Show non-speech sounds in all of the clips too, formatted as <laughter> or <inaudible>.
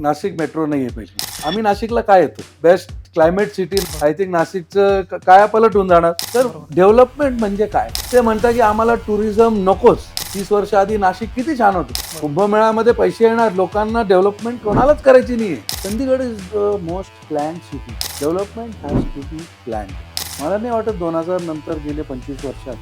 Nashik metro नाही आहे पहिली आम्ही नाशिकला काय येतो? Best climate city I think नाशिकचं क- कायापालट होऊन जाणार. तर डेव्हलपमेंट म्हणजे काय? ते म्हणतात की आम्हाला टुरिझम नकोच. तीस वर्ष आधी नाशिक किती छान होतं. कुंभमेळ्यामध्ये पैसे येणार लोकांना डेव्हलपमेंट कोणालाच करायची नाही आहे Chandigarh is the most plan city development has to be plan मला नाही वाटत दोन हजार नंतर गेले पंचवीस वर्षात.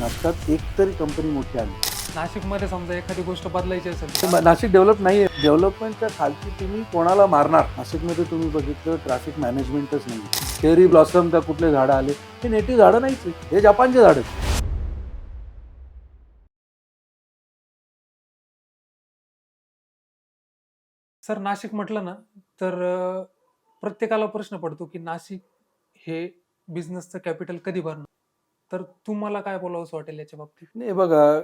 नाशकात एक तरी कंपनी मोठी आली. नाशिकमध्ये समजा एखादी गोष्ट बदलायची असेल नाशिक डेव्हलप नाही आहे डेव्हलपमेंटच्या खालची तुम्ही कोणाला मारणार? नाशिकमध्ये तुम्ही बघितलं ट्रॅफिक मॅनेजमेंटच नाही चेरी ब्लॉसम का कुठले झाडं आले? हे नेटिव्ह झाडं नाहीच आहे. हे जपानचे झाडं. सर नाशिक म्हटलं ना तर प्रत्येकाला प्रश्न पडतो की नाशिक हे बिझनेसचं कॅपिटल कधी भरणार? तर तुम्हाला काय बोलावंसं वाटेल याच्या बाबतीत? नाही बघा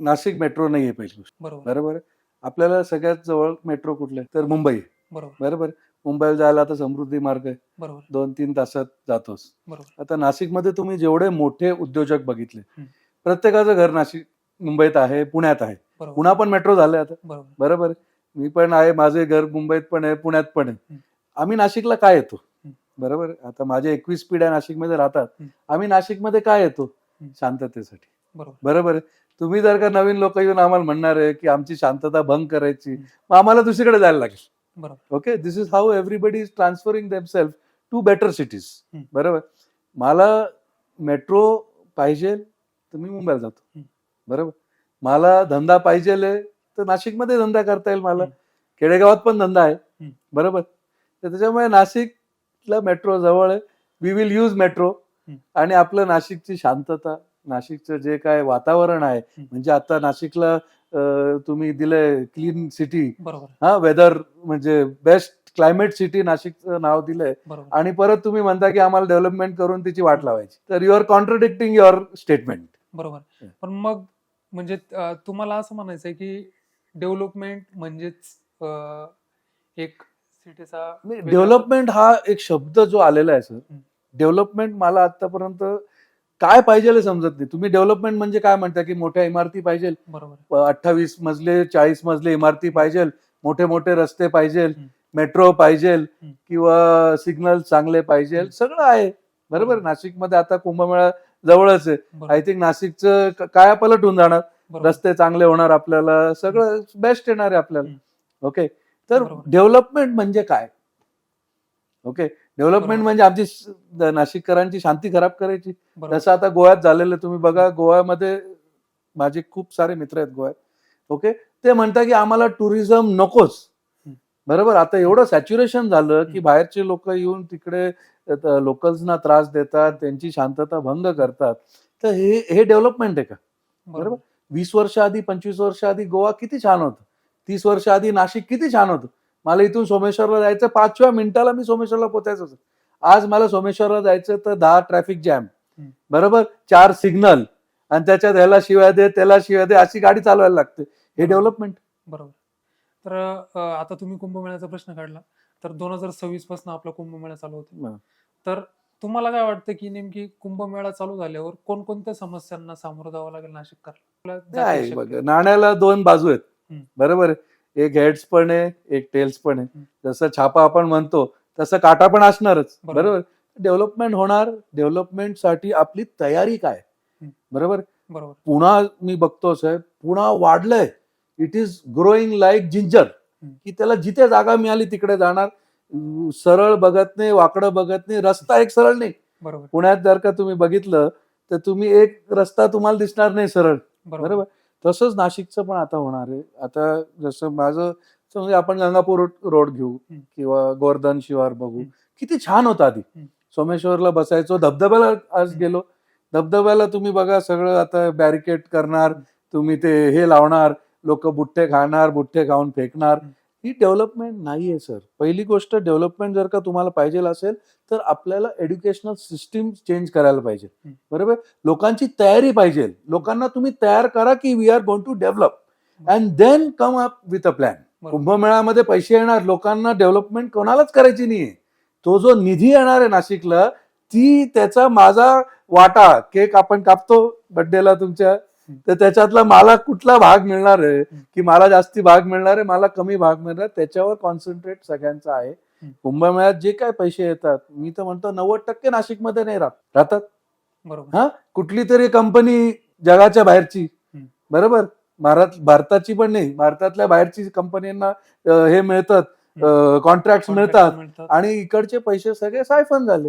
नाशिक मेट्रो नाही आहे पहिली गोष्ट बरोबर बरोबर आहे? आपल्याला सगळ्यात जवळ मेट्रो कुठलं आहे? तर मुंबई आहे. बरोबर बरोबर आहे? मुंबईला जायला आता समृद्धी मार्ग आहे बरोबर दोन तीन तासात जातोस बरोबर आता नाशिकमध्ये तुम्ही जेवढे मोठे उद्योजक बघितले हं. प्रत्येकाचं घर नाशिक मुंबईत आहे पुण्यात आहे बरोबर पुन्हा पण मेट्रो झाले आता बरोबर बरोबर आहे. मी पण आहे माझे घर मुंबईत पण आहे पुण्यात पण आहे हं. आम्ही नाशिकला काय येतो हं. बरोबर आहे. आता माझे एकवीस पिढ्या नाशिकमध्ये राहतात हं. आम्ही नाशिकमध्ये काय येतो हं. शांततेसाठी बरोबर बरोबर आहे तुम्ही जर का नवीन लोक येऊन आम्हाला म्हणणार आहे की आमची शांतता भंग करायची. मग आम्हाला दुसरीकडे जायला लागेल बरोबर okay this is how everybody is transferring themself to better cities. बरोबर मला मेट्रो पाहिजे तर मी मुंबईला जातो. बरोबर मला धंदा पाहिजे तर नाशिकमध्ये धंदा करता येईल मला. खेडेगावात पण धंदा आहे. बरोबर तर त्याच्यामुळे नाशिकला मेट्रो जवळ आहे वी विल यूज मेट्रो. आणि आपलं नाशिकची शांतता नाशिकचं जे काय वातावरण आहे. म्हणजे आता नाशिकला तुम्ही दिलंय क्लीन सिटी बरोबर. हा वेदर म्हणजे बेस्ट क्लायमेट सिटी नाशिकचं नाव दिलंय. आणि परत तुम्ही म्हणता की आम्हाला डेव्हलपमेंट करून तिची वाट लावायची. तर you are contradicting your statement बरोबर. पण मग म्हणजे तुम्हाला असं म्हणायचं आहे की डेव्हलपमेंट म्हणजेच एक सिटीचा डेव्हलपमेंट हा एक शब्द जो आलेला आहे सर. डेव्हलपमेंट मला आतापर्यंत काय पाहिजे समजत नाही. तुम्ही डेव्हलपमेंट म्हणजे काय म्हणता की मोठ्या इमारती पाहिजे बरोबर अठ्ठावीस मजले चाळीस मजले इमारती पाहिजे मोठे मोठे रस्ते पाहिजे. मेट्रो पाहिजे किंवा सिग्नल चांगले पाहिजे. सगळं आहे. बरोबर? नाशिकमध्ये आता कुंभमेळा जवळच आहे. आय थिंक नाशिकचं क- कायापालट होऊन जाणार. रस्ते चांगले होणार आपल्याला सगळं बेस्ट येणार आहे आपल्याला. ओके तर. डेव्हलपमेंट म्हणजे काय? Okay development. म्हणजे आमची नाशिककरांची शांती खराब करायची. बरोबर. जसं आता गोव्यात झालेलं तुम्ही बघा गोव्यामध्ये माझे खूप सारे मित्र आहेत गोव्यात. ओके? ते म्हणतात की आम्हाला टुरिझम नकोच. हं. बरोबर? आता एवढं सॅच्युरेशन झालं की हं. बाहेरचे लोक येऊन तिकडे लोकल्सना त्रास देतात त्यांची शांतता भंग करतात. तर हे हे डेव्हलपमेंट आहे का? बरोबर? वीस वर्ष आधी पंचवीस वर्ष आधी गोवा किती छान होतं. तीस वर्ष आधी नाशिक किती छान होतं. मला इथून सोमेश्वरला जायचं पाचव्या मिनिटाला मी सोमेश्वरला पोचायचं होतं. आज मला सोमेश्वरला जायचं तर दहा ट्रॅफिक जॅम. बरोबर चार सिग्नल आणि त्याच्यात ह्याला शिवाय दे त्याला शिवाय दे अशी गाडी चालवायला लागते हे. डेव्हलपमेंट बरोबर तर आता तुम्ही कुंभमेळ्याचा प्रश्न काढला तर दोन हजार सव्वीसपासून आपला कुंभमेळा चालू होतो. तर तुम्हाला काय वाटतं की नेमकी कुंभमेळा चालू झाल्यावर कोणकोणत्या समस्यांना सामोरं जावं लागेल शक्य- नाण्याला दोन बाजू आहेत. बरोबर आहे? एक हेड्स पण आहे एक टेल्स पण आहे. जसं छापा आपण म्हणतो तसं काटा पण असणारच. बरोबर. डेव्हलपमेंट होणार डेव्हलपमेंटसाठी आपली तयारी काय. बरोबर? बरोबर. पुन्हा मी बघतो साहेब पुन्हा वाढलंय. It is growing like ginger. की त्याला जिथे जागा मिळाली तिकडे जाणार. सरळ बघत नाही वाकडं बघत नाही. रस्ता एक सरळ नाही. बरोबर. पुण्यात जर का तुम्ही बघितलं तर तुम्ही एक रस्ता तुम्हाला दिसणार नाही सरळ. बरोबर? तसंच नाशिकचं पण आता होणार आहे आता जसं माझं समजा आपण गंगापूर रोड- घेऊ. किंवा गोवर्धन शिवार बघू. किती छान होतं आधी. सोमेश्वरला बसायचो धबधब्याला आज. गेलो धबधब्याला तुम्ही बघा सगळं आता बॅरिकेड करणार. तुम्ही ते हे लावणार लोक बुट्टे खाणार बुट्टे खाऊन फेकणार. ही डेव्हलपमेंट नाहीये सर पहिली गोष्ट डेव्हलपमेंट जर का तुम्हाला पाहिजे असेल तर आपल्याला एज्युकेशनल सिस्टीम चेंज करायला पाहिजे. बरोबर? लोकांची तयारी पाहिजे. लोकांना तुम्ही तयार करा की we are going to develop and then come up with a plan बरोबर. कुंभमेळ्यामध्ये पैसे येणार. लोकांना डेव्हलपमेंट कोणालाच करायची नाहीये. तो जो निधी येणार आहे नाशिकला ती त्याचा माझा वाटा केक आपण कापतो बर्थडेला तुमच्या तर त्याच्यातला मला कुठला भाग मिळणार आहे की मला जास्ती भाग मिळणार आहे मला कमी भाग मिळणार त्याच्यावर कॉन्सन्ट्रेट सगळ्यांचा आहे. कुंभमेळ्यात जे काय पैसे येतात मी तर म्हणतो नव्वद टक्के नाशिकमध्ये नाही राहत राहतात. बरोबर. हा? कुठली तरी कंपनी जगाच्या बाहेरची. बरोबर? भारत भारताची पण नाही भारतातल्या बाहेरची कंपन्यांना हे मिळतात कॉन्ट्रॅक्ट मिळतात. आणि इकडचे पैसे सगळे सायफन झाले.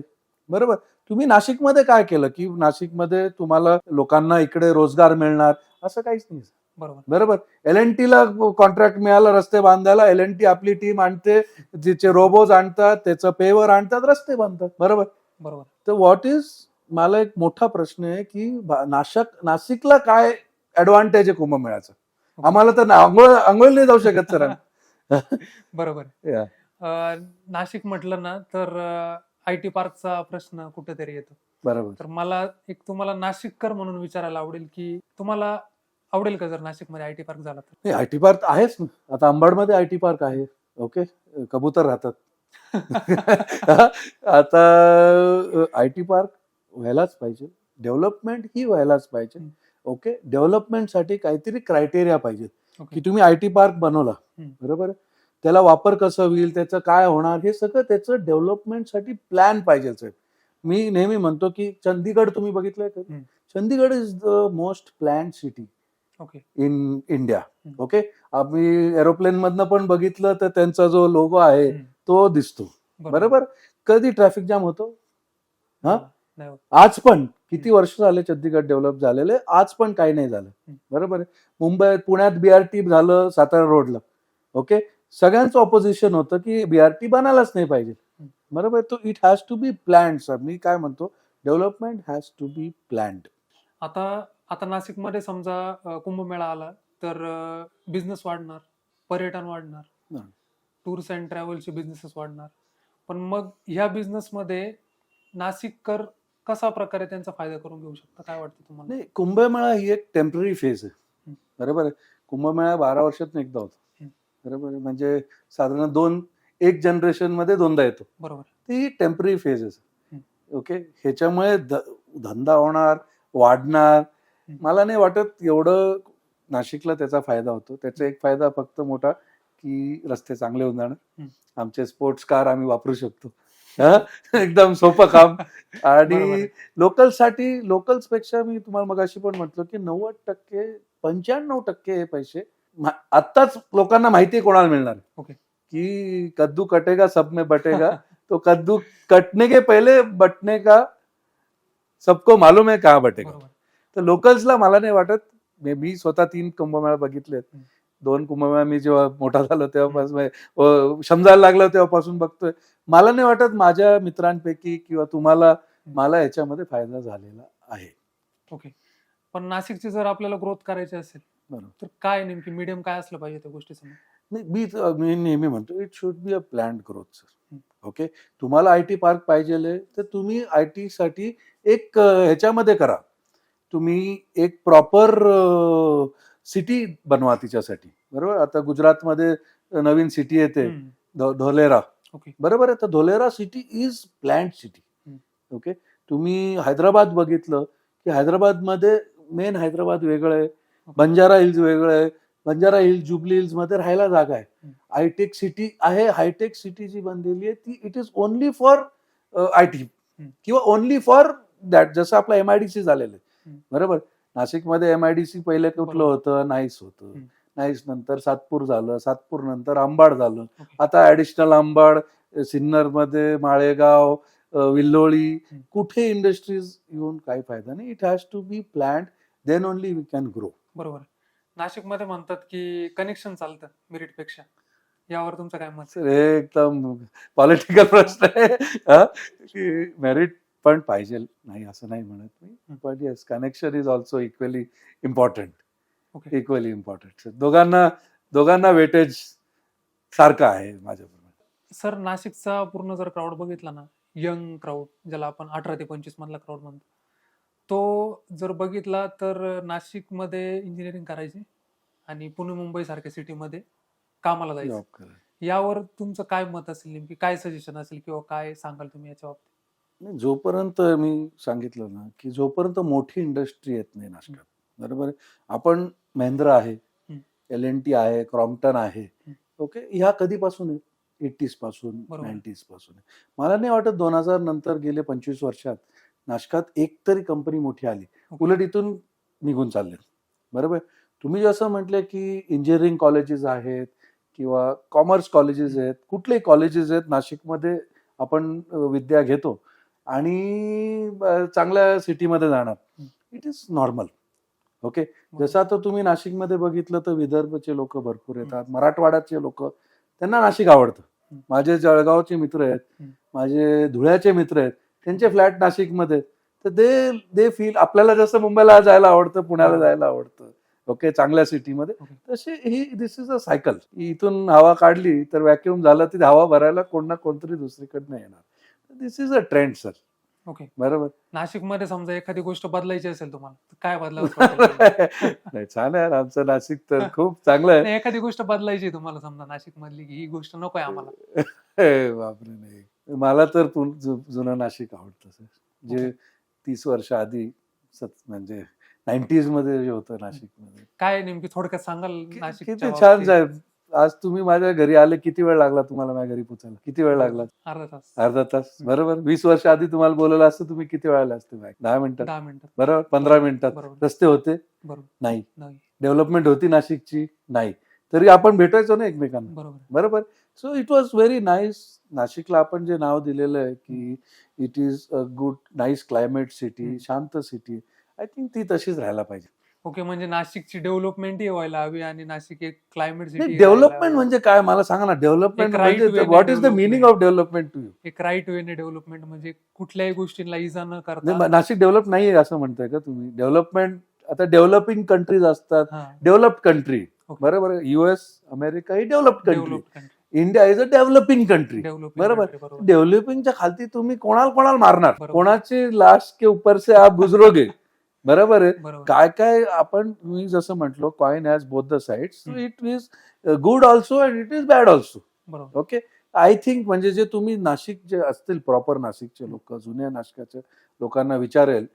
बरोबर? तुम्ही नाशिकमध्ये काय केलं? की नाशिकमध्ये तुम्हाला लोकांना इकडे रोजगार मिळणार असं काहीच नाही. बरोबर. बरोबर. एल एन ला कॉन्ट्रॅक्ट मिळालं रस्ते बांधायला एल एन टी आपली टीम आणते तिचे रोबोज आणतात त्याचं पेवर आणतात रस्ते बांधतात. बरोबर? बरोबर. तर व्हॉट इज मला एक मोठा प्रश्न आहे की नाशक नाशिकला काय ऍडव्हान्टेज आहे कुंभमेळ्याचा? आम्हाला तर आंघोळ आंघोळ नाही जाऊ शकत सर <laughs> बरोबर. नाशिक म्हटलं ना तर आय टी पार्कचा प्रश्न कुठेतरी येतो. बरोबर. तर मला एक तुम्हाला नाशिककर म्हणून विचारायला आवडेल की तुम्हाला आवडेल का जर नाशिकमध्ये आय टी पार्क झाला तर? नाही आय टी पार्क आहेच ना. आता अंबाडमध्ये आय टी पार्क आहे. ओके? कबूतर राहतात. <laughs> आता आय टी पार्क व्हायलाच पाहिजे. डेव्हलपमेंट ही व्हायलाच पाहिजे. ओके? डेव्हलपमेंटसाठी काहीतरी क्रायटेरिया पाहिजे ओके. की तुम्ही आय टी पार्क बनवला. बरोबर? त्याला वापर कसं होईल त्याचं काय होणार हे सगळं त्याचं डेव्हलपमेंटसाठी प्लॅन पाहिजे साहेब. मी नेहमी म्हणतो की चंदीगड तुम्ही बघितलंय. Chandigarh is the most plan city. In India. Okay आम्ही एरोप्लेन मधनं पण बघितलं तर त्यांचा जो लोगो आहे हम्म. तो दिसतो. बरोबर. कधी ट्रॅफिक जाम होतो? हा? आज पण. किती वर्ष झाले चंदीगड डेव्हलप झालेले? आज पण काही नाही झालं. हम्म. बरोबर आहे? मुंबईत पुण्यात बीआरटी झालं सातारा रोडला ओके सगळ्यांचं ऑपोजिशन होतं की बीआरटी बनायलाच नाही पाहिजे. बरोबर? तो it has to be planned sir मी काय म्हणतो? Development has to be planned आता आता नाशिकमध्ये समजा कुंभमेळा आला तर बिझनेस वाढणार पर्यटन वाढणार. टूर्स अँड ट्रॅव्हलचे बिझनेसेस वाढणार. पण मग ह्या बिझनेसमध्ये नाशिककर कसा प्रकारे त्यांचा फायदा करून घेऊ शकता? काय वाटतं तुम्हाला? नाही कुंभमेळा ही एक टेंपररी फेज आहे. बरोबर आहे? कुंभमेळा बारा वर्षात एकदा होतो. बरोबर आहे? म्हणजे साधारण दोन एक जनरेशनमध्ये दोनदा येतो. बरोबर ती टेंपररी फेज आहे. ओके ह्याच्यामुळे धंदा होणार वाढणार. मला नाही वाटत एवढं नाशिकला त्याचा फायदा होतो त्याचा एक फायदा फक्त मोठा की रस्ते चांगले होऊन जाणार. आमचे स्पोर्ट्स कार आम्ही वापरू शकतो? एकदम सोपं काम आणि. लोकलसाठी लोकल्सपेक्षा मी तुम्हाला मगाशी पण म्हटलं की नव्वद टक्के पंच्याण्णव टक्के हे पैसे आत्ताच लोकांना माहिती कोणाला मिळणार ओके. की कद्दू कटेगा सब में बटेगा <laughs> तो कद्दू कटने के पहले बटने का सबको मालूम है कहा बटेगा। तर लोकल्सला मला नाही वाटत. मी- स्वतः तीन कुंभमेळा बघितलेत. दोन कुंभमेळा मी जेव्हा मोठा झालो तेव्हापासून अं, समजायला लागलं तेव्हापासून बघतोय. मला नाही वाटत माझ्या मित्रांपैकी किंवा तुम्हाला मला याच्यामध्ये फायदा झालेला आहे. ओके. पण नाशिकची जर आपल्याला ग्रोथ करायची असेल बरोबर. तर काय नेमकी मीडियम काय असलं पाहिजे त्या गोष्टी नाही मी मी नेहमी म्हणतो it should be a planned growth sir. Okay? तुम्हाला आय टी पार्क पाहिजे तर तुम्ही आय टी साठी एक ह्याच्यामध्ये करा. तुम्ही एक प्रॉपर सिटी बनवा तिच्यासाठी. बरोबर? आता गुजरातमध्ये नवीन सिटी येते धोलेरा. ओके. बरोबर आहे? तर Dholera city is planned city. Okay? तुम्ही हैदराबाद बघितलं की हैदराबादमध्ये मेन हैदराबाद वेगळं आहे बंजारा हिल्स वेगळं आहे बंजारा हिल्स जुबली हिल्समध्ये राहायला जागा आहे. हायटेक सिटी आहे हायटेक सिटी जी बनलेली आहे ती it is only for I T. किंवा ओनली फॉर दॅट जसं आपलं एमआयडीसी झालेलं आहे. बरोबर नाशिकमध्ये एमआयडीसी पहिले कुठलं. होतं नाईस होतं. नाईस नंतर सातपूर झालं सातपूर नंतर आंबाड झालं. आता ऍडिशनल आंबाड सिन्नरमध्ये माळेगाव विल्लोळी. कुठे इंडस्ट्रीज येऊन काही फायदा नाही it has to be planned then only we can grow बरोबर नाशिकमध्ये म्हणतात की कनेक्शन चालतं मेरिटपेक्षा. यावर तुमचं काय मत? सर हे एकदम पॉलिटिकल प्रश्न आहे? की मेरिट पण पाहिजे. नाही असं नाही म्हणत मी. पण yes connection is also equally important okay equally important दोघांना दोघांना वेटेज सारखं आहे माझ्याप्रमाणे सर नाशिकचा पूर्ण जर क्राऊड बघितला ना यंग क्राऊड ज्याला आपण अठरा ते पंचवीस मधला क्राऊड म्हणतो तो जर बघितला तर नाशिकमध्ये इंजिनिअरिंग करायची आणि पुणे मुंबई सारख्या सिटीमध्ये कामाला जायचं. जॉब करा यावर तुमचं काय मत असेल नेमकी? काय सजेशन असेल किंवा काय सांगाल तुम्ही याच्या बाबतीत? नाही, जोपर्यंत मी सांगितलं ना की जोपर्यंत मोठी इंडस्ट्री येत नाही नाशकात बरोबर आहे? आपण महिंद्रा आहे हं. एल एन टी आहे क्रॉम्प्टन आहे हं. ओके? ह्या कधीपासून आहे? एटीजपासून बरोबर. नाईन्टीजपासून आहे. मला नाही वाटत दोन हजार नंतर गेले पंचवीस वर्षात नाशकात एक तरी कंपनी मोठी आली. उलट इथून निघून चालले बरोबर? तुम्ही जसं म्हटलं की इंजिनिअरिंग कॉलेजेस आहेत किंवा कॉमर्स कॉलेजेस आहेत कुठलेही कॉलेजेस आहेत नाशिकमध्ये आपण विद्या घेतो आणि चांगल्या सिटीमध्ये जाणार. इट इज नॉर्मल ओके जसं आता तुम्ही नाशिकमध्ये बघितलं तर विदर्भचे लोक भरपूर येतात मराठवाड्याचे लोक त्यांना नाशिक आवडतं. माझे जळगावचे मित्र आहेत. माझे धुळ्याचे मित्र आहेत त्यांचे फ्लॅट नाशिकमध्ये. तर दे दे फील आपल्याला जसं मुंबईला जायला आवडतं पुण्याला. जायला आवडतं. ओके चांगल्या सिटीमध्ये. तशी ही दिस इज अ सायकल इथून हवा काढली तर व्हॅक्युम झालं ती हवा भरायला कोण ना कोणतरी दुसरीकडनं येणार. This is a trend sir okay. बरोबर? नाशिकमध्ये समजा एखादी गोष्ट बदलायची असेल तुम्हाला काय बदलावं <laughs> छान आहे आमचं नाशिक तर <laughs> खूप चांगलं आहे. एखादी गोष्ट बदलायची तुम्हाला समजा नाशिक मधली की ही गोष्ट नको आहे आम्हाला. <laughs> बापरे नाही. मला तर जुनं नाशिक आवडतं सर जे. तीस वर्ष आधी सत म्हणजे नाईन्टीजमध्ये जे होतं नाशिकमध्ये. काय नेमकी थोडक्यात सांगाल कि- नाशिकच्या किती छान? साहेब. आज तुम्ही माझ्या घरी आले किती वेळ लागला तुम्हाला माझ्या घरी पोचायला? किती वेळ लागला? अर्धा तास. अर्धा तास. बरोबर. वीस वर्ष आधी तुम्हाला बोलवलं असतं तुम्ही किती वेळ आले असते बाहेर? दहा मिनिटात दहा मिनिटात बरोबर? पंधरा मिनिटात रस्ते होते? बरोबर. नाही. नाही. डेव्हलपमेंट होती नाशिकची? नाही. तरी आपण भेटायचो ना एकमेकांना? बरोबर. बरोबर? So it was very nice नाशिकला आपण जे नाव दिलेलं आहे की it is a good nice climate city. शांत सिटी आय थिंक ती तशीच राहायला पाहिजे. ओके म्हणजे नाशिकची डेव्हलपमेंटही व्हायला हवी आणि नाशिक एक क्लायमेट नाही डेव्हलपमेंट म्हणजे काय? मला सांगा ना डेव्हलपमेंट एक right म्हणजे way ने what is the meaning. Of development to you एक राईट वेने डेव्हलपमेंट म्हणजे कुठल्याही गोष्टींना इजा न करता नाशिक डेव्हलप नाही आहे असं म्हणताय का तुम्ही? डेव्हलपमेंट आता डेव्हलपिंग कंट्रीज असतात. हा. Developed country Okay. बरोबर US America he developed country develop India is a developing country बरोबर. डेव्हलपिंगच्या खालती तुम्ही कोणाला कोणाला मारणार. कोणाची लास्ट के ऊपर से आप गुजरोगे बरोबर आहे? काय काय आपण मी जसं म्हटलो coin has both the sides hmm. It is good also and it is bad also okay I think म्हणजे जे तुम्ही नाशिक जे असतील प्रॉपर नाशिकचे लोक जुन्या नाशिकाच्या लोकांना विचारेल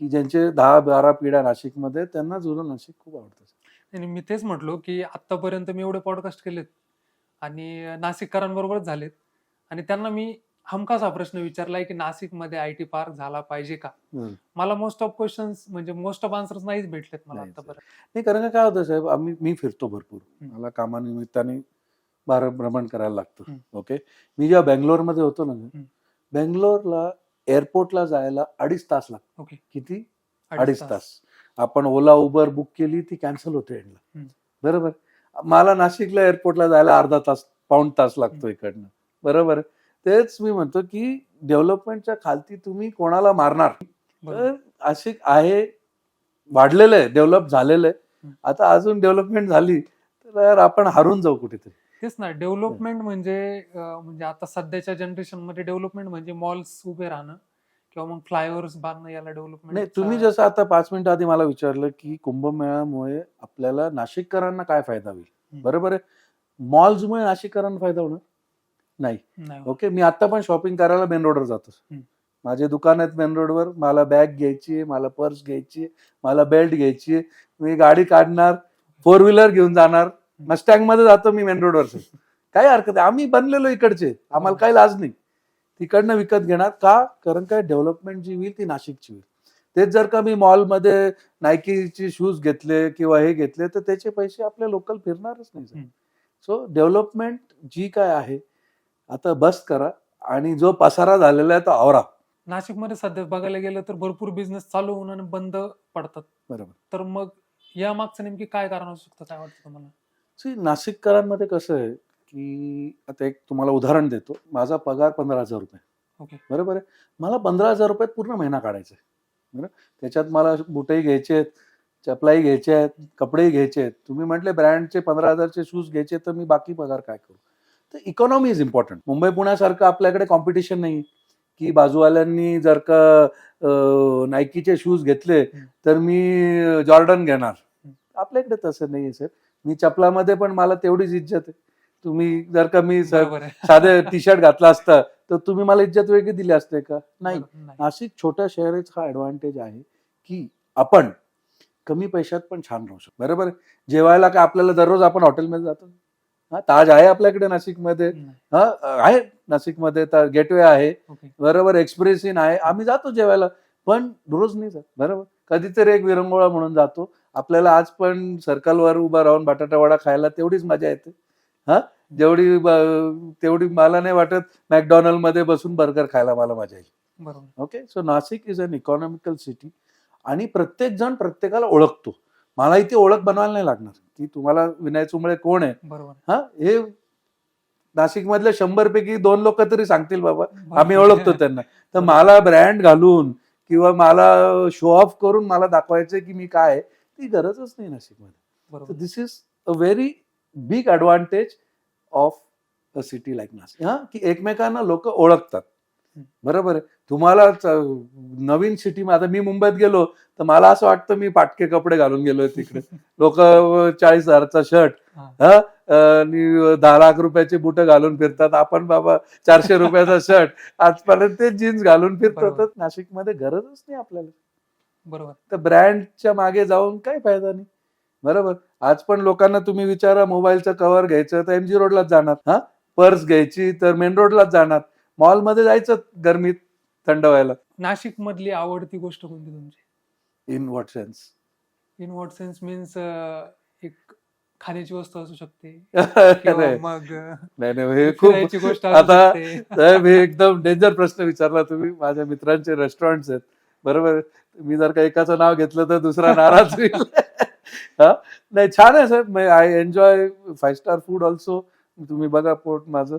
की ज्यांचे दहा बारा पिढ्या नाशिकमध्ये त्यांना जुनं नाशिक खूप आवडतं. आणि मी तेच म्हटलो की आतापर्यंत मी एवढे पॉडकास्ट केलेत. आणि नाशिककरांबरोबरच झालेत. आणि त्यांना मी हमखास हा प्रश्न विचारलाय की नाशिकमध्ये आय टी पार्क झाला पाहिजे का. मला मोस्ट ऑफ क्वेश्चन्स म्हणजे मोस्ट ऑफ आन्सर्स नाहीच भेटलेत मला. आतापर्यंत. नाही कारण काय होतं साहेब आम्ही मी फिरतो भरपूर. मला कामानिमित्ताने बार भ्रमण करायला लागतं. ओके? मी जेव्हा बेंगलोरमध्ये होतो ना. बेंगलोरला एअरपोर्टला जायला अडीच तास लागतो ओके. किती? अडीच तास. आपण ओला उबर बुक केली ती कॅन्सल होते एंडला. बरोबर? मला नाशिकला एअरपोर्टला जायला अर्धा तास पाऊण तास लागतो इकडनं. बरोबर? तेच मी म्हणतो की डेव्हलपमेंटच्या खालती तुम्ही कोणाला मारणार? तर नाशिक आहे वाढलेलं आहे डेव्हलप झालेलं आहे. आता अजून डेव्हलपमेंट झाली तर आपण हारून जाऊ कुठेतरी. तेच ना डेव्हलपमेंट म्हणजे म्हणजे आता सध्याच्या जनरेशनमध्ये डेव्हलपमेंट म्हणजे मॉल्स उभे राहणं. किंवा मग फ्लायओव्हर्स बांधणं याला नाही डेव्हलपमेंट तुम्ही जसं आता पाच मिनिटं आधी मला विचारलं की कुंभमेळ्यामुळे आपल्याला नाशिककरांना काय फायदा होईल. बरोबर आहे? मॉल्समुळे नाशिककरांना फायदा होणार? नाही. नाही ओके मी आता पण शॉपिंग करायला मेन रोडवर जातो. माझे दुकान आहेत मेन रोडवर मला बॅग घ्यायची मला पर्स घ्यायची मला बेल्ट घ्यायची मी गाडी काढणार फोर व्हीलर घेऊन जाणार मस्टँगमध्ये जातो मी मेन रोडवर <laughs> काही हरकत आहे आम्ही बनलेलो इकडचे. आम्हाला काही लाज नाही. तिकडनं विकत घेणार. का? कारण काय? डेव्हलपमेंट जी होईल ती नाशिकची होईल. तेच जर का मी मॉलमध्ये नायकीचे शूज घेतले किंवा हे घेतले तर त्याचे पैसे आपल्या लोकल फिरणारच नाही. सो डेव्हलपमेंट जी काय आहे आता बस करा. आणि जो पसारा झालेला आहे तो आवरा. नाशिकमध्ये सध्या बघायला गेलं तर भरपूर बिझनेस चालू होऊन आणि बंद पडतात. बरोबर. तर मग या मागचं नेमकी काय कारण असू शकतं? काय वाटतं तुम्हाला? नाशिककरांमध्ये कसं आहे की आता एक तुम्हाला उदाहरण देतो. माझा पगार पंधरा हजार रुपये. ओके. बरोबर आहे? मला पंधरा हजार रुपयात पूर्ण महिना काढायचा आहे बरं? त्याच्यात मला बुटही घ्यायचे आहेत चपलाही घ्यायचे आहेत कपडेही घ्यायचे आहेत. तुम्ही म्हटले ब्रँडचे पंधरा हजारचे शूज घ्यायचे तर मी बाकी पगार काय करू? तर इकॉनॉमी इज इम्पॉर्टंट मुंबई पुण्यासारखं आपल्याकडे कॉम्पिटिशन नाही की बाजूवाल्यांनी जर का नायकीचे शूज घेतले. तर मी जॉर्डन घेणार. आपल्याकडे तसं नाही आहे सर मी चपलामध्ये पण मला तेवढीच इज्जत आहे. तुम्ही जर का मी साधे टी शर्ट घातला असता तर तुम्ही मला इज्जत वेगळी दिली असते का? नाही. नाशिक छोट्या शहराचा हा ऍडव्हान्टेज आहे की आपण कमी पैशात पण छान राहू शकतो. बरोबर? जेवायला काय आपल्याला दररोज आपण हॉटेलमध्ये जातो? हा ताज आहे आपल्याकडे नाशिकमध्ये. हा आहे नाशिकमध्ये तर गेटवे आहे. बरोबर? एक्सप्रेस इन आहे. आम्ही जातो जेवायला पण रोज नाही जात. बरोबर? कधीतरी एक विरंगुळा म्हणून जातो. आपल्याला आज पण सर्कलवर उभा राहून बटाटा वडा खायला तेवढीच मजा येते. हा? जेवढी तेवढी मला नाही वाटत मॅकडॉनल्डमध्ये बसून बर्गर खायला मला मजा येईल. बरोबर. Okay so Nashik is an economical city आणि प्रत्येक जण प्रत्येकाला ओळखतो. मला इथे ओळख बनवायला नाही लागणार. की तुम्हाला विनय चुंबळे कोण आहे? बरोबर. हा? हे नाशिक मधल्या शंभर पैकी दोन लोक तरी सांगतील बाबा. आम्ही ओळखतो <laughs> त्यांना. तर मला ब्रँड घालून किंवा मला शो ऑफ करून मला दाखवायचं की मी काय ती गरजच नाही नाशिकमध्ये. बरोबर. This is a very big advantage of a city like Nashik हा? की एकमेकांना लोक ओळखतात. बरोबर आहे? तुम्हाला नवीन सिटी आता मी मुंबईत गेलो तर मला असं वाटतं मी पाटके कपडे घालून गेलोय तिकडे. <laughs> लोक चाळीस हजारचा शर्ट हा. आणि दहा लाख रुपयाचे बुट घालून फिरतात. आपण बाबा चारशे रुपयाचा शर्ट आजपर्यंत ते जीन्स घालून फिरतो बरोबर. तर नाशिकमध्ये गरजच नाही आपल्याला. बरोबर. तर ब्रँडच्या मागे जाऊन काय फायदा नाही? बरोबर? आज पण लोकांना तुम्ही विचारा मोबाईलचं कव्हर घ्यायचं तर एमजी रोडलाच जाणार. हा? पर्स घ्यायची तर मेन रोडलाच जाणार. मॉलमध्ये जायचं गरमीत थंड व्हायला. नाशिक मधली आवडती गोष्ट कोणती तुमची? In what sense in what sense means एक खाण्याची वस्तू असू शकते. <laughs> नाही. मग नाही हे खूप गोष्ट आता. साहेब हे एकदम डेंजर प्रश्न विचारला तुम्ही. माझ्या मित्रांचे रेस्टॉरंट आहेत. बरोबर? मी जर का एकाचं नाव घेतलं तर दुसरा नाराज होईल. नाही छान आहे साहेब. I enjoy five star food also तुम्ही बघा पोट माझं.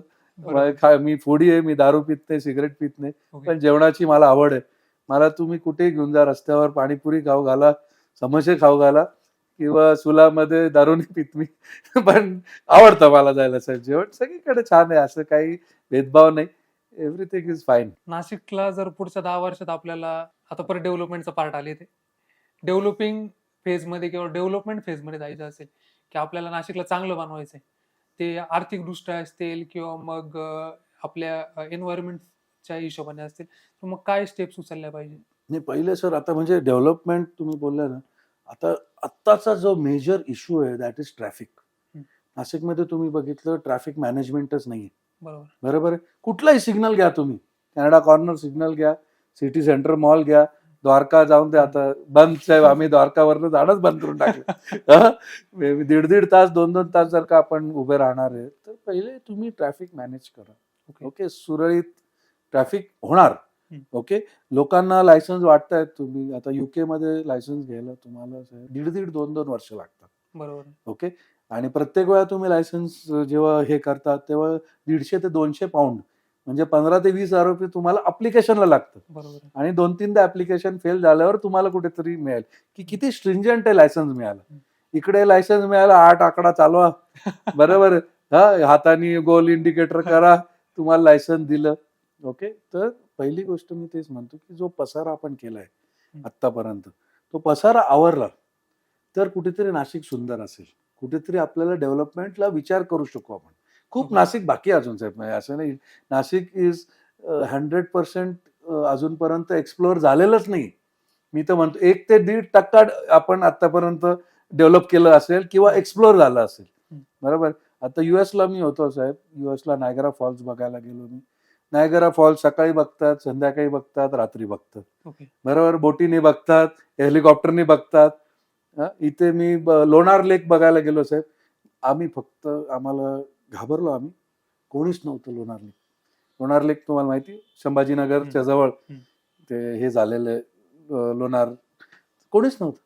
मी फूडी आहे मी दारू पित नाही सिगरेट पित नाही. पण जेवणाची मला आवड आहे. मला तुम्ही कुठेही घेऊन जा रस्त्यावर पाणीपुरी खाऊ घाला समोसे खाऊ घाला किंवा सुलामध्ये दारू नाही पित मी. <laughs> पण आवडतं मला जायला साहेब. जेवण सगळीकडे छान आहे असं काही भेदभाव नाही. एव्हरीथिंग इज फाईन नाशिकला जर पुढच्या दहा वर्षात आपल्याला आता परत डेव्हलपमेंटचा पार्ट आले ते. डेव्हलपिंग फेजमध्ये किंवा डेव्हलपमेंट फेजमध्ये जायचं असेल की आपल्याला नाशिकला चांगलं बनवायचंय ते आर्थिकदृष्ट्या असतील किंवा मग आपल्या एन्व्हायरमेंटच्या हिशोबाने असतील तर मग काय स्टेप्स उचलल्या पाहिजे? नाही पहिले सर आता म्हणजे डेव्हलपमेंट तुम्ही बोलला ना आता आत्ताचा जो मेजर इश्यू आहे दॅट इज ट्रॅफिक. नाशिकमध्ये तुम्ही बघितलं ट्रॅफिक मॅनेजमेंटच नाही बरोबर. बरोबर आहे? कुठलाही सिग्नल घ्या तुम्ही. कॅनडा कॉर्नर सिग्नल घ्या सिटी सेंटर मॉल घ्या द्वारका जाऊन ते आता बंद साहेब आम्ही द्वारकावरनं जाणंच बंद करून टाकलं. <laughs> हा? दीड दीड तास दोन दोन तास जर का आपण उभे राहणार आहे तर पहिले तुम्ही ट्रॅफिक मॅनेज करा. ओके. ओके? सुरळीत ट्रॅफिक होणार. ओके? लोकांना लायसन्स वाटतायत तुम्ही. आता युके मध्ये लायसन्स घ्यायला तुम्हाला दीड दीड दोन दोन वर्ष लागतात. बरोबर. ओके? आणि प्रत्येक वेळा तुम्ही लायसन्स जेव्हा हे करतात तेव्हा दीडशे ते दोनशे पाऊंड म्हणजे पंधरा ते वीस रुपये तुम्हाला अप्लिकेशनला लागतं आणि दोन तीनदा ऍप्लिकेशन फेल झाल्यावर तुम्हाला कुठेतरी मिळेल. की किती स्ट्रिंजंट आहे लायसन्स मिळालं इकडे लायसन्स मिळाला आठ आकडा चालवा. <laughs> बरोबर. हा हाताने गोल इंडिकेटर करा. तुम्हाला लायसन्स दिलं. ओके तर पहिली गोष्ट मी तेच म्हणतो की जो पसारा आपण केलाय. आतापर्यंत तो पसारा आवरला तर कुठेतरी नाशिक सुंदर असेल. कुठेतरी आपल्याला डेव्हलपमेंटला विचार करू शकू आपण. खूप. नाशिक बाकी अजून साहेब. म्हणजे असं नाही. नाशिक इज हंड्रेड पर्सेंट अजूनपर्यंत एक्सप्लोअर झालेलंच नाही. मी तर म्हणतो एक ते दीड टक्का आपण आतापर्यंत डेव्हलप केलं असेल किंवा एक्सप्लोअर झालं असेल. बरोबर? आता युएसला मी होतो साहेब. युएसला नायगरा फॉल्स बघायला गेलो मी. नायगरा फॉल्स सकाळी बघतात संध्याकाळी बघतात रात्री बघतात. ओके. बरोबर? बोटीने बघतात हेलिकॉप्टरने बघतात. इथे मी लोणार लेक बघायला गेलो साहेब. आम्ही फक्त आम्हाला घाबरलो आम्ही. कोणीच नव्हतं लोणार लेक लोणार लेक तुम्हाला माहिती? संभाजीनगरच्या जवळ. ते हे झालेलं लोणार कोणीच नव्हतं.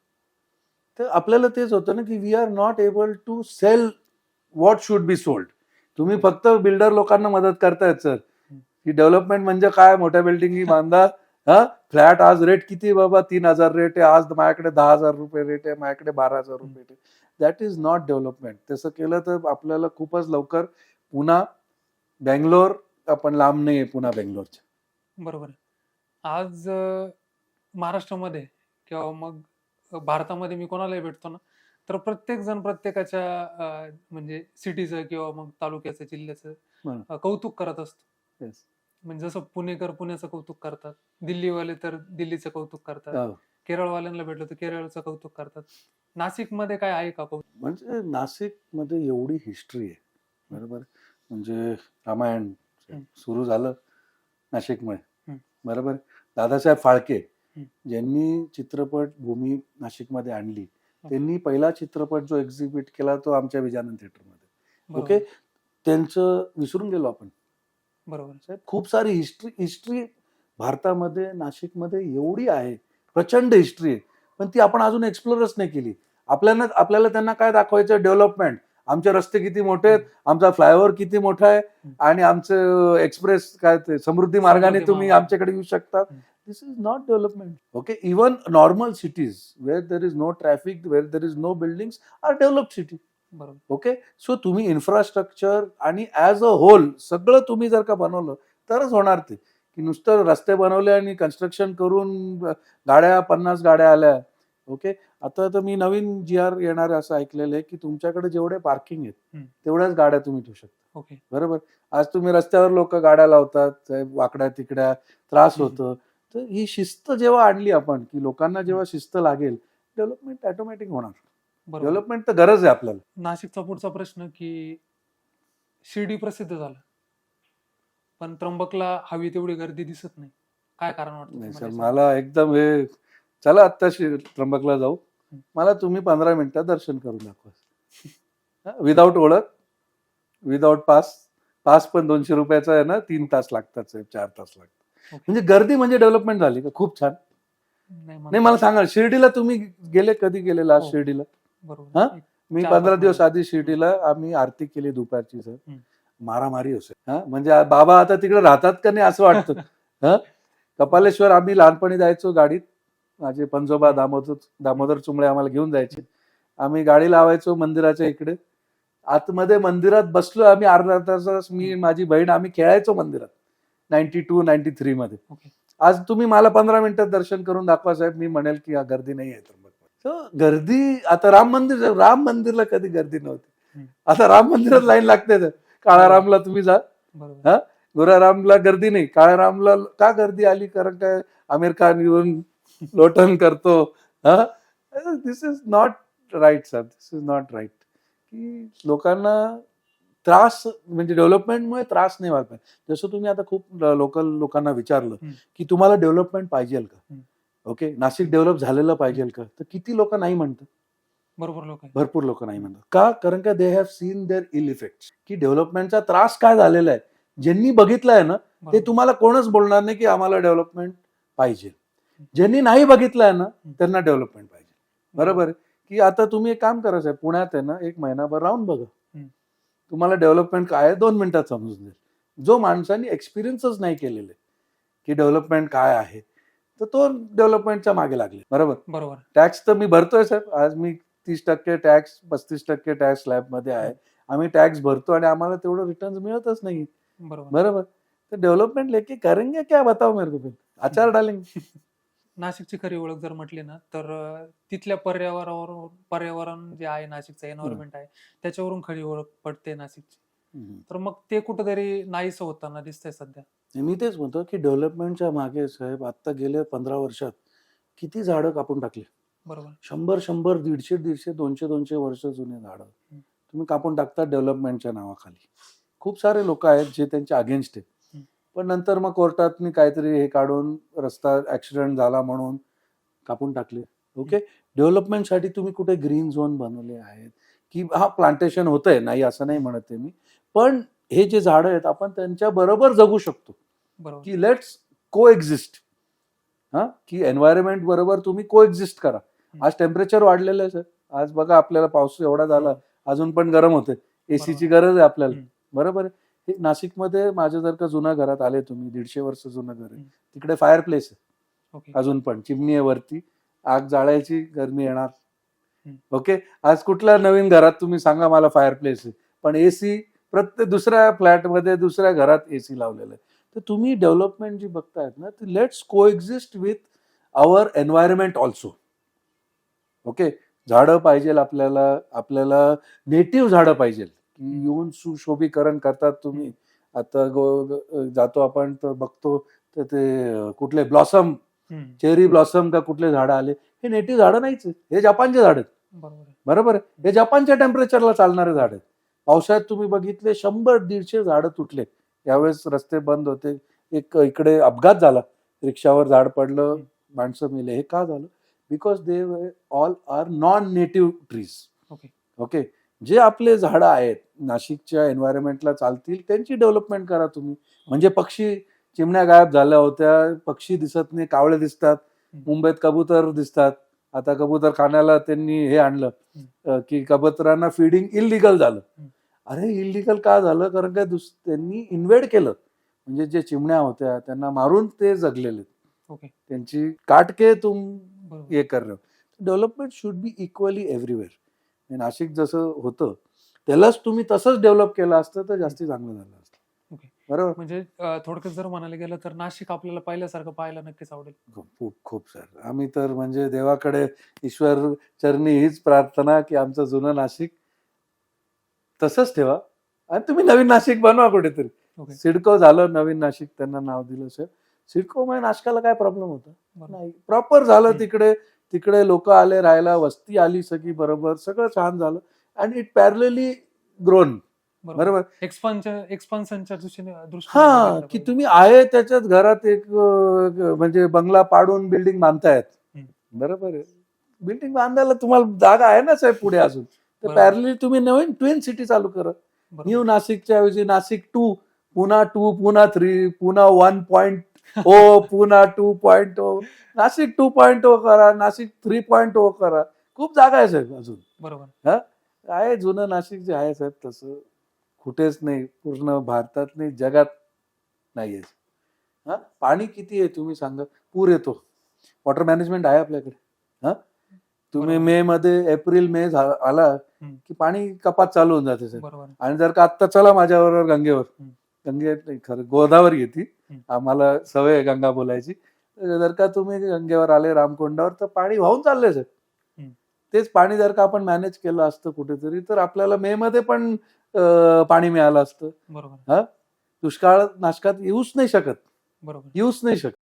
तर आपल्याला तेच होतं ना की we are not able to sell what should be sold तुम्ही फक्त बिल्डर लोकांना मदत करतायत सर की डेव्हलपमेंट म्हणजे काय? मोठ्या बिल्डिंगी बांधा. हा? फ्लॅट आज रेट किती बाबा? तीन हजार रेट आहे. आज माझ्याकडे दहा हजार रुपये रेट आहे. माझ्याकडे बारा हजार रुपये रेट आहे. दॅट इज नॉट डेव्हलपमेंट तसं केलं तर आपल्याला खूपच लवकर पुन्हा बँगलोर आपण लांब नाही आहे पुन्हा बेंगलोरच्या. बरोबर. आज महाराष्ट्रामध्ये किंवा मग भारतामध्ये मी कोणालाही भेटतो ना तर प्रत्येक जण प्रत्येकाच्या म्हणजे सिटीचं किंवा मग तालुक्याचं जिल्ह्याचं कौतुक करत असतो. म्हणजे जसं पुणेकर पुण्याचं कौतुक करतात. दिल्लीवाले तर दिल्लीचं कौतुक करतात. हो. केरळवाल्यांना भेटलो तर केरळचं कौतुक करतात. नाशिकमध्ये काय आहे का कौतुक? म्हणजे नाशिकमध्ये एवढी हिस्ट्री आहे. बरोबर? म्हणजे रामायण. सुरू झालं नाशिकमुळे. बरोबर? दादासाहेब फाळके. ज्यांनी चित्रपट भूमी नाशिकमध्ये आणली त्यांनी पहिला चित्रपट जो एक्झिबिट केला तो आमच्या विजानंद थिएटरमध्ये बरोबर. ओके त्यांचं विसरून गेलो आपण. बरोबर साहेब खूप सारी हिस्ट्री हिस्ट्री भारतामध्ये नाशिकमध्ये एवढी आहे. प्रचंड हिस्ट्री आहे. पण ती आपण अजून एक्सप्लोरच नाही केली. आपल्याला आपल्याला त्यांना काय दाखवायचं? डेव्हलपमेंट आमचे रस्ते किती मोठे आहेत? आमचा फ्लायओव्हर किती मोठा आहे? आणि आमचं एक्सप्रेस काय ते समृद्धी मार्गाने तुम्ही. आमच्याकडे येऊ शकता. This is not development okay even normal cities where there is no traffic where there is no buildings are develop city बरोबर. ओके? सो तुम्ही इन्फ्रास्ट्रक्चर आणि ॲज अ होल सगळं तुम्ही जर का बनवलं तरच होणार ते. की नुसतं रस्ते बनवले आणि कन्स्ट्रक्शन करून गाड्या पन्नास गाड्या आल्या. ओके? आता तर मी नवीन जी आर येणार असं ऐकलेलं आहे की तुमच्याकडे जेवढे पार्किंग आहेत. तेवढ्याच गाड्या तुम्ही ठेवू शकता. ओके. बरोबर? आज तुम्ही रस्त्यावर लोक गाड्या लावतात वाकड्या तिकड्या त्रास. होतं. तर ही शिस्त जेव्हा आणली आपण की लोकांना जेव्हा शिस्त लागेल डेव्हलपमेंट ऑटोमॅटिक होणार. बरोबर. डेव्हलपमेंट तर गरज आहे आपल्याला. नाशिकचा पुढचा प्रश्न की शिर्डी प्रसिद्ध झालं. पण त्र्यंबकला हवी तेवढी गर्दी दिसत नाही. काय कारण वाटतं नाही सर तुम्हाला मला एकदम हे चला आत्ता शि- त्र्यंबकला जाऊ. मला तुम्ही पंधरा मिनिटात दर्शन करून दाखवा. <laughs> विदाऊट ओळख विदाऊट पास पास पण दोनशे रुपयाचा आहे ना तीन तास लागतात साहेब चार तास लागतात. ओके. म्हणजे गर्दी म्हणजे डेव्हलपमेंट झाली का? खूप छान. नाही मला सांगा शिर्डीला तुम्ही गेले कधी गेले लास्ट हो. शिर्डीला? हा? मी पंधरा दिवस. आधी शिर्डीला आम्ही आरती केली दुपारची सर. मारामारी असे हा? म्हणजे बाबा आता तिकडे राहतात का नाही असं वाटतं. <laughs> हा? कपालेश्वर आम्ही लहानपणी जायचो गाडीत. माझे पंजोबा दामोदर दामोदर चुंबळे आम्हाला घेऊन जायचे. आम्ही गाडी लावायचो मंदिराच्या इकडे. आतमध्ये मंदिरात बसलो आम्ही अर्धा तास मी माझी बहीण आम्ही खेळायचो मंदिरात. नाईन्टी टू नाईन्टी थ्री मध्ये. आज तुम्ही मला पंधरा मिनिटात दर्शन करून दाखवा साहेब. मी म्हणेल की गर्दी नाही आहे गर्दी आता राम मंदिर राम मंदिरला कधी गर्दी नव्हती. आता राम मंदिरात लाईन लागते तर. काळा रामला तुम्ही जा. हा? गोरारामला गर्दी नाही. काळ्या रामला का गर्दी आली? कारण काय? आमिर खान येऊन लोटन करतो. This is not right sir this is not right की लोकांना त्रास म्हणजे डेव्हलपमेंटमुळे त्रास नाही व्हायला पाहिजे. जसं तुम्ही आता खूप लोकल लोकांना विचारलं. की तुम्हाला डेव्हलपमेंट पाहिजे का. ओके? नाशिक डेव्हलप झालेलं पाहिजे का? तर किती लोक नाही म्हणतात. बरोबर लोक भरपूर लोक नाही म्हणतात. का? कारण का they have seen their ill effect की डेव्हलपमेंटचा त्रास काय झालेला आहे? ज्यांनी बघितलं आहे ना ते. तुम्हाला कोणच बोलणार नाही की आम्हाला डेव्हलपमेंट पाहिजे. ज्यांनी नाही बघितलं आहे ना त्यांना डेव्हलपमेंट पाहिजे. बरोबर आहे? की आता तुम्ही एक काम करायचं आहे. पुण्यात आहे ना एक महिनाभर राहून बघा. तुम्हाला डेव्हलपमेंट काय आहे दोन मिनिटात समजून जाईल. जो माणसांनी एक्सपिरियन्सच नाही केलेले की डेव्हलपमेंट काय आहे तर तो डेव्हलपमेंटच्या मागे लागले. बरोबर? बरोबर. टॅक्स तर मी भरतोय साहेब. आज मी तीस टक्के टॅक्स पस्तीस टक्के टॅक्समध्ये आहे. आम्ही टॅक्स भरतो आणि आम्हाला तेवढं रिटर्न मिळतच नाही. बरोबर. बरोबर? तर डेव्हलपमेंट लेके करेंगे क्या? बताओ मेरे को आचार डालेंगे. <laughs> नाशिकची खरी ओळख जर म्हटली ना तर तिथल्या पर्यावरणावर पर्यावरण जे आहे नाशिकचं एन्व्हायरमेंट आहे त्याच्यावरून खरी ओळख पडते नाशिकची. तर मग ते कुठंतरी नाहीसं होताना दिसतंय सध्या. मी तेच म्हणतो की डेव्हलपमेंटच्या मागे साहेब आता गेल्या पंधरा वर्षात किती झाडं कापून टाकली? बरोबर. शंभर शंभर दीडशे दीडशे दोनशे दोनशे वर्ष जुने झाडं. तुम्ही कापून टाकता डेव्हलपमेंटच्या नावाखाली. खूप सारे लोक आहेत जे त्यांच्या अगेन्स्ट आहेत. पण नंतर मग कोर्टात काहीतरी हे काढून रस्ता ऍक्सिडेंट झाला म्हणून कापून टाकले. ओके? डेव्हलपमेंटसाठी तुम्ही कुठे ग्रीन झोन बनवले आहेत? की हा प्लांटेशन होतंय नाही असं नाही म्हणत आहे मी. पण हे जे झाडं आहेत आपण त्यांच्या बरोबर जगू शकतो. की लेट्स को एक्झिस्ट हा? की एन्व्हायरमेंट बरोबर तुम्ही को एक्झिस्ट करा आज टेम्परेचर वाढलेलं आहे सर आज बघा आपल्याला पाऊस एवढा झाला अजून पण गरम होते एसीची गरज आहे आपल्याला. बरोबर आहे? हे नाशिकमध्ये माझ्या जर का जुन्या घरात आले तुम्ही दीडशे वर्ष जुनं घर आहे. तिकडे फायर प्लेस आहे अजून पण चिमणी आहे वरती. आग जाळायची गरमी येणार. ओके? आज कुठल्या नवीन घरात तुम्ही सांगा मला फायर प्लेस आहे. पण एसी प्रत्येक दुसऱ्या फ्लॅटमध्ये दुसऱ्या घरात एसी लावलेलं आहे. तर तुम्ही डेव्हलपमेंट जी बघतायत ना ती let's coexist with our environment also okay? झाडं पाहिजे आपल्याला आपल्याला नेटिव्ह झाडं पाहिजे की येऊन सुशोभीकरण करतात तुम्ही. आता जातो आपण तर बघतो तर ते कुठले ब्लॉसम चेरी ब्लॉसम का कुठले झाडं आले? हे नेटिव्ह झाडं नाहीच. हे जपानचे झाड आहेत. बरोबर आहे. बरोबर आहे? हे जपानच्या टेम्परेचरला चालणारे झाड आहेत. पावसाळ्यात तुम्ही बघितले शंभर दीडशे झाडं तुटले. यावेळेस रस्ते बंद होते. एक इकडे अपघात झाला. रिक्षावर झाड पडलं. माणसं मेले. हे का झालं? Because they all are non native trees okay okay जे आपले झाडं आहेत नाशिकच्या एन्व्हायरमेंटला चालतील त्यांची डेव्हलपमेंट करा तुम्ही. म्हणजे पक्षी चिमण्या गायब झाल्या होत्या. पक्षी दिसत नाही कावळे दिसतात. मुंबईत कबूतर दिसतात. आता कबूतर खाण्याला त्यांनी हे आणलं. की कबुतरांना फिडिंग इलिगल झालं. अरे इलिगल का झालं? कारण काय दुस त्यांनी इन्व्हेड केलं. म्हणजे जे चिमण्या होत्या त्यांना मारून ते जगलेले. त्यांची काटके तुम हे कर development should be equally everywhere Nashik जसं होतं त्यालाच तुम्ही तसंच डेव्हलप केलं असतं तर जास्ती चांगलं झालं. बरोबर. म्हणजे अं, थोडक्यात जर म्हणायला गेलं तर नाशिक आपल्याला पाहिल्यासारखं पाहायला नक्कीच आवडेल. खूप खूप खूप सर. आम्ही तर म्हणजे देवाकडे ईश्वर चरणी हीच प्रार्थना की आमचं जुनं नाशिक तसंच ठेवा. आणि तुम्ही नवीन नाशिक बनवा कुठेतरी. सिडको झालं नवीन नाशिक त्यांना नाव दिलं सर. सिडको म्हणजे नाशिकाला काय प्रॉब्लेम होता? बरोबर. नाही प्रॉपर झालं हम्म. तिकडे तिकडे लोक आले राहायला वस्ती आली सगळी बरोबर सगळं छान झालं. आणि इट पॅरलली ग्रोन बरोबर. बरोबर? एक्सपान्शन एक्सपान्शनच्या दृष्टीने हा की. तुम्ही आहे त्याच्यात घरात एक म्हणजे बंगला पाडून बिल्डिंग बांधतायत. बरोबर आहे. बिल्डिंग बांधायला तुम्हाला जागा आहे ना साहेब पुढे अजून? तर. पॅरली तुम्ही नवीन ट्विन सिटी चालू करा. न्यू नाशिकच्या ऐवजी नाशिक टू पुन्हा टू पुन्हा थ्री पुन्हा वन पॉइंट ओ पुन्हा two point o Nashik two point o करा नाशिक थ्री पॉइंट ओ करा. खूप जागा आहे साहेब अजून. बरोबर. आहे जुनं नाशिक जे आहे साहेब तसं. कुठेच नाही पूर्ण भारतात नाही जगात नाहीये हा? पाणी किती आहे तुम्ही सांगा. पूर येतो. वॉटर मॅनेजमेंट आहे आपल्याकडे. हा? तुम्ही. मे मध्ये एप्रिल मे आला. की पाणी कपात चालू होऊन जाते बरोबर. आणि जर का आत्ता चला माझ्याबरोबर गंगेवर. गंगे नाही खरं गोदावरी येते. हम्म. आम्हाला सवय आहे गंगा बोलायची. जर का तुम्ही गंगेवर आले रामकोंडावर तर पाणी वाहून चाललंय सर. तेच पाणी जर का आपण मॅनेज केलं असतं कुठेतरी तर आपल्याला मे मध्ये पण पाणी मिळालं असतं. बरोबर. दुष्काळ नाशकात येऊच नाही शकत. बरोबर. येऊच नाही शकत.